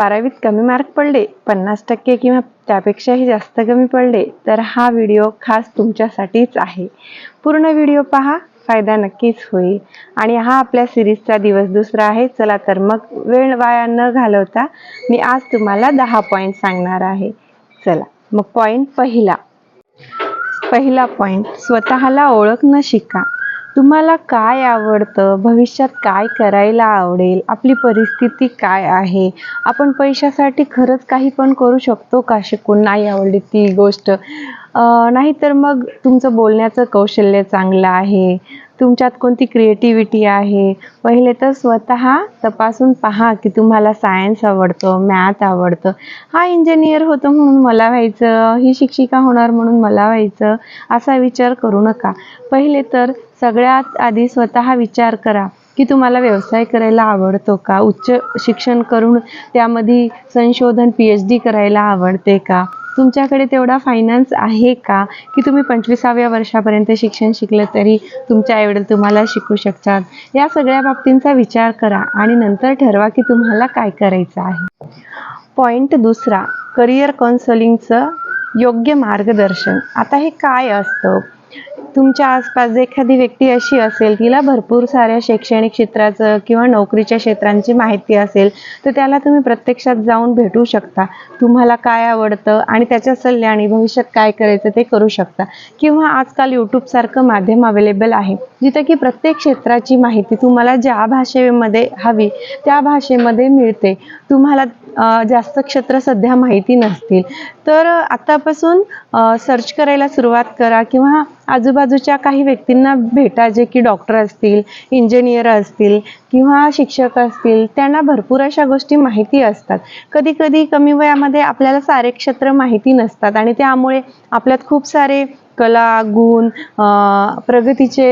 बारावीत कमी मार्क पडले पन्नास टक्के किंवा त्यापेक्षाही जास्त कमी पडले तर हा व्हिडिओ खास तुमच्यासाठीच आहे. पूर्ण व्हिडिओ पहा फायदा नक्कीच होईल. आणि हा आपल्या सिरीजचा दिवस दुसरा आहे चला तर मग वेळ वाया न घालवता मी आज तुम्हाला दहा पॉईंट सांगणार आहे. चला मग पॉईंट पहिला. पहिला पॉईंट स्वतःला ओळखणं शिका. तुम्हाला काय आवडतं? भविष्यात काय करायला आवडेल? आपली परिस्थिती काय आहे? आपण पैशासाठी खरंच काही पण करू शकतो का? शिकून नाही आवडली ती गोष्ट. नाही नाहीतर मग तुमचं बोलण्याचं कौशल्य चांगलं आहे. तुमच्यात कोणती क्रिएटिव्हिटी आहे? पहिले तर स्वतः तपासून पहा की तुम्हाला सायन्स आवडतं मॅथ आवडतं. हा इंजिनियर होतं म्हणून मला व्हायचं ही शिक्षिका होणार म्हणून मला व्हायचं असा विचार करू नका. पहिले तर सगळ्यात आधी स्वतः विचार करा की तुम्हाला व्यवसाय करायला आवडतो का? उच्च शिक्षण करून त्यामध्ये संशोधन पी एच डी करायला आवडते का? तुमच्याकडे तेवढा फायनान्स आहे का? की तुम्ही पंचवीसाव्या वर्षापर्यंत शिक्षण शिकलं तरी तुमच्या आईवडील तुम्हाला शिकू शकतात? या सगळ्या बाबतींचा विचार करा आणि नंतर ठरवा की तुम्हाला काय करायचं आहे. पॉईंट दुसरा करिअर कौन्सलिंगचं योग्य मार्गदर्शन. आता हे काय असतं? तुमच्या आसपास एखादी व्यक्ती अशी असेल तिला भरपूर साऱ्या शैक्षणिक क्षेत्राचं किंवा नोकरीच्या क्षेत्रांची माहिती असेल तर त्याला तुम्ही प्रत्यक्षात जाऊन भेटू शकता. तुम्हाला काय आवडतं आणि त्याच्या सल्ल्याने भविष्यात काय करायचं ते करू शकता. किंवा आजकाल यूट्यूबसारखं माध्यम अवेलेबल आहे जिथं की प्रत्येक क्षेत्राची माहिती तुम्हाला ज्या भाषेमध्ये हवी त्या भाषेमध्ये मिळते. तुम्हाला जास्त क्षेत्र सध्या माहिती नसतील. तर आतापासून सर्च करायला सुरुवात करा किंवा आजूबाजूच्या काही व्यक्तींना भेटा जे की डॉक्टर असतील इंजिनियर असतील किंवा शिक्षक असतील त्यांना भरपूर अशा गोष्टी माहिती असतात. कधी कधी कमी वयामध्ये आपल्याला सारे क्षेत्र माहिती नसतात आणि त्यामुळे आपल्यात खूप सारे कला गुण प्रगतीचे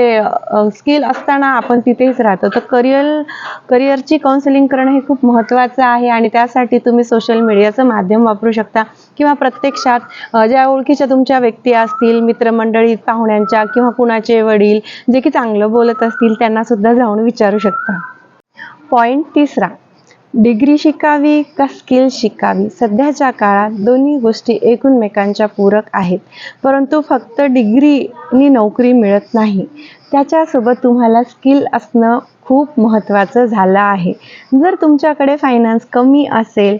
स्किल असताना आपण तिथेच राहतो. तर करिअर करिअरची काउन्सिलिंग करणं हे खूप महत्त्वाचं आहे आणि त्यासाठी तुम्ही सोशल मीडियाचं माध्यम वापरू शकता. किंवा प्रत्यक्षात ज्या ओळखीच्या तुमच्या व्यक्ती असतील मित्रमंडळी पाहुण्यांच्या किंवा कुणाचे वडील जे की चांगलं बोलत असतील त्यांना सुद्धा जाऊन विचारू शकता. पॉईंट तिसरा. डिग्री शिकावी का स्किल शिकावी? सध्याच्या काळात दोन्ही गोष्टी एकमेकांच्या पूरक आहेत. परंतु फक्त डिग्रीनी नोकरी मिळत नाही. त्याच्यासोबत तुम्हाला स्किल असणं खूप महत्त्वाचं झालं आहे. जर तुमच्याकडे फायनान्स कमी असेल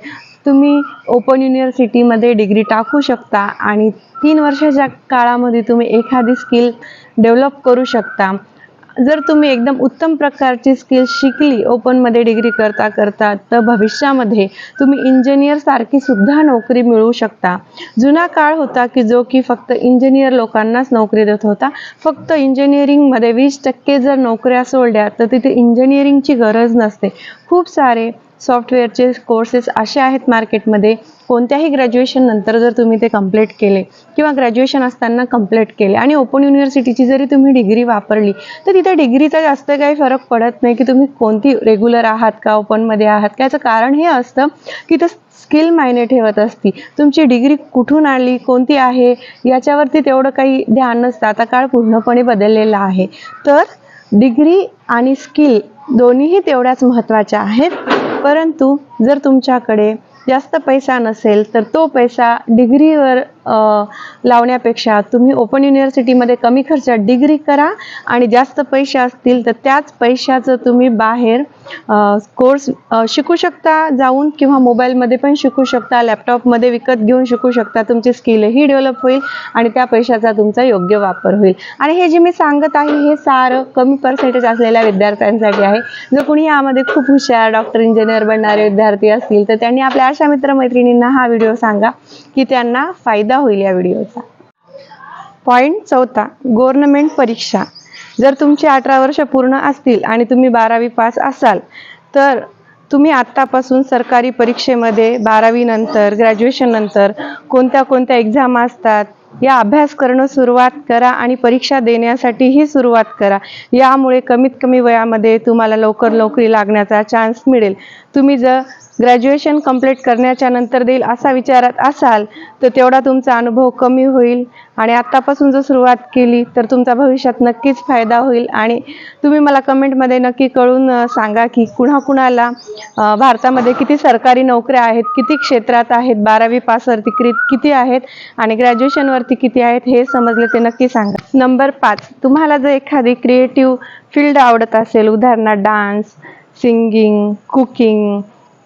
तुम्ही ओपन युनिव्हर्सिटीमध्ये डिग्री टाकू शकता आणि तीन वर्षाच्या काळामध्ये तुम्ही एखादी स्किल डेव्हलप करू शकता. जर तुम्ही एकदम उत्तम प्रकारची स्किल शिकली ओपनमध्ये डिग्री करता करता तर भविष्यामध्ये तुम्ही इंजिनियर सारखी सुद्धा नोकरी मिळवू शकता. जुना काळ होता की जो की फक्त इंजिनियर लोकांनाच नोकरी देत होता. फक्त इंजिनिअरिंगमध्ये वीस टक्के जर नोकऱ्या सोडल्या तर तिथे इंजिनिअरिंगची गरज नसते. खूप सारे सॉफ्टवेअरचे कोर्सेस असे आहेत मार्केटमध्ये कोणत्याही ग्रॅज्युएशन नंतर जर तुम्ही ते कंप्लीट केले किंवा ग्रॅज्युएशन असताना कंप्लीट केले आणि ओपन युनिव्हर्सिटीची जरी तुम्ही डिग्री वापरली तर तिथे डिग्रीचा जास्त काही फरक पडत नाही की तुम्ही कोणती रेग्युलर आहात का ओपनमध्ये आहात का. याचं कारण हे असतं की तर स्किल मायने ठेवत असती. तुमची डिग्री कुठून आली कोणती आहे याच्यावरती तेवढं काही ध्यान नसतं. आता काळ पूर्णपणे बदललेला आहे. तर डिग्री आणि स्किल दोन्हीही तेवढ्याच महत्त्वाच्या आहेत. परंतु जर तुमच्याकडे जास्त पैसा नसेल तर तो पैसा डिग्रीवर अ, लावण्यापेक्षा तुम्ही ओपन युनिव्हर्सिटीमध्ये कमी खर्चात डिग्री करा आणि जास्त पैसे असतील तर त्याच पैशाचं तुम्ही बाहेर कोर्स शिकू शकता जाऊन किंवा मोबाईलमध्ये पण शिकू शकता लॅपटॉपमध्ये विकत घेऊन शिकू शकता. तुमची स्किलही डेव्हलप होईल आणि त्या पैशाचा तुमचा योग्य वापर होईल. आणि हे जे मी सांगत आहे हे सारं कमी पर्सेंटेज असलेल्या विद्यार्थ्यांसाठी आहे. जर कुणी यामध्ये खूप हुशार डॉक्टर इंजिनियर बनणारे विद्यार्थी असतील तर त्यांनी आपल्या अशा मित्रमैत्रिणींना हा व्हिडिओ सांगा की त्यांना फायदा होईल या व्हिडिओचा. पॉईंट चौथा गव्हर्नमेंट परीक्षा. जर तुमची अठरा वर्ष पूर्ण असतील आणि तुम्ही बारावी पास असाल तर तुम्ही आत्तापासून सरकारी परीक्षेमध्ये बारावी नंतर ग्रॅज्युएशन नंतर कोणत्या कोणत्या एक्झाम असतात या अभ्यास करणं सुरुवात करा आणि परीक्षा देण्यासाठीही सुरुवात करा. यामुळे कमीत कमी वयामध्ये तुम्हाला लवकर नोकरी लागण्याचा चान्स मिळेल. तुम्ही जर ग्रॅज्युएशन कंप्लीट करण्याच्या नंतर देईल असा विचारात असाल तर तेवढा तुमचा अनुभव कमी होईल. आणि आत्तापासून जर सुरुवात केली तर तुमचा भविष्यात नक्कीच फायदा होईल. आणि तुम्ही मला कमेंटमध्ये नक्की कळून सांगा की कुणाकुणाला भारतामध्ये किती सरकारी नोकऱ्या आहेत किती क्षेत्रात आहेत बारावी पासवरती क्रि किती आहेत आणि ग्रॅज्युएशनवरती किती आहेत हे समजले ते नक्की सांगा. नंबर पाच तुम्हाला जर एखादी क्रिएटिव्ह फील्ड आवडत असेल उदाहरणार्थ डान्स सिंगिंग कुकिंग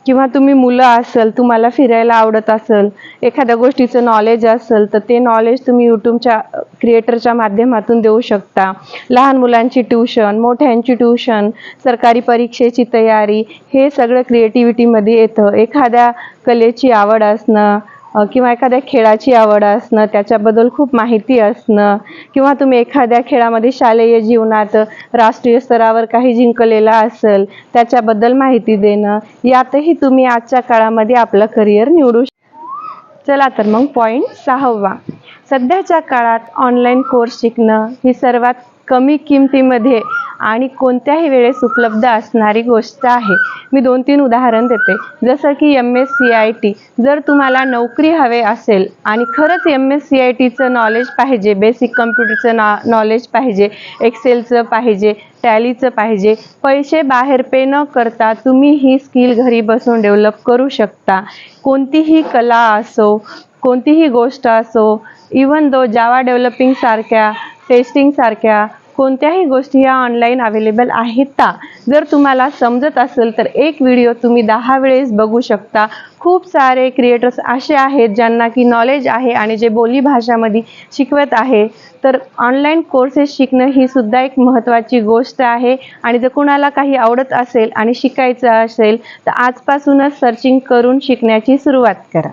किंवा तुम्ही मुलं असेल तुम्हाला फिरायला आवडत असेल एखाद्या गोष्टीचं नॉलेज असेल तर ते नॉलेज तुम्ही यूट्यूबच्या क्रिएटरच्या माध्यमातून देऊ शकता. लहान मुलांची ट्यूशन मोठ्यांची ट्यूशन सरकारी परीक्षेची तयारी हे सगळं क्रिएटिव्हिटीमध्ये येतं. एखाद्या कलेची आवड असणं किंवा एखाद्या खेळाची आवड असणं त्याच्याबद्दल खूप माहिती असणं किंवा तुम्ही एखाद्या खेळामध्ये शालेय जीवनात राष्ट्रीय स्तरावर काही जिंकलेला असेल त्याच्याबद्दल माहिती देणं यातही तुम्ही आजच्या काळामध्ये आपलं करिअर निवडू चला तर मग पॉईंट सहावा. सध्याच्या काळात ऑनलाईन कोर्स शिकणं ही सर्वात कमी किमतीमध्ये आणि कोणत्याही वेळेस उपलब्ध असणारी गोष्ट आहे. मी दोन तीन उदाहरण देते. जसं की M S C I T जर तुम्हाला नोकरी हवे असेल आणि खरंच एम एस सी आय टीचं नॉलेज पाहिजे बेसिक कम्प्युटरचं नॉ नॉलेज पाहिजे एक्सेलचं पाहिजे टॅलीचं पाहिजे पैसे बाहेर पे न करता तुम्ही ही स्किल घरी बसून डेव्हलप करू शकता. कोणतीही कला असो कोणतीही गोष्ट असो इवन दो जावा डेव्हलपिंगसारख्या टेस्टिंगसारख्या कोणत्याही गोष्टी या ऑनलाईन अवेलेबल आहेत का? जर तुम्हाला समजत असेल तर एक व्हिडिओ तुम्ही दहा वेळेस बघू शकता. खूप सारे क्रिएटर्स असे आहेत ज्यांना की नॉलेज आहे आणि जे बोली भाषामध्ये शिकवत आहे. तर ऑनलाईन कोर्सेस शिकणं ही सुद्धा एक महत्त्वाची गोष्ट आहे. आणि जर कोणाला काही आवडत असेल आणि शिकायचं असेल तर आजपासूनच सर्चिंग करून शिकण्याची सुरुवात करा.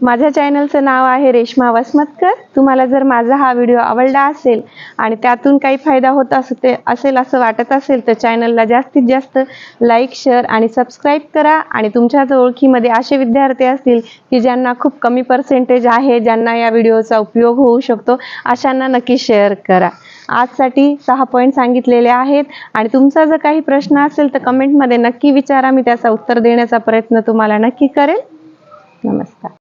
माझ्या चॅनलचं नाव आहे रेश्मा वसमतकर. तुम्हाला जर माझा हा व्हिडिओ आवडला असेल आणि त्यातून काही फायदा होत असते असेल असं वाटत असेल तर चॅनलला जास्तीत जास्त लाईक शेअर आणि सबस्क्राईब करा. आणि तुमच्याच ओळखीमध्ये असे विद्यार्थी असतील की ज्यांना खूप कमी पर्सेंटेज आहे ज्यांना या व्हिडिओचा उपयोग होऊ शकतो अशांना नक्की शेअर करा. आजसाठी सहा पॉईंट सांगितलेले आहेत. आणि तुमचा जर काही प्रश्न असेल तर कमेंटमध्ये नक्की विचारा. मी त्याचा उत्तर देण्याचा प्रयत्न तुम्हाला नक्की करेल. नमस्कार.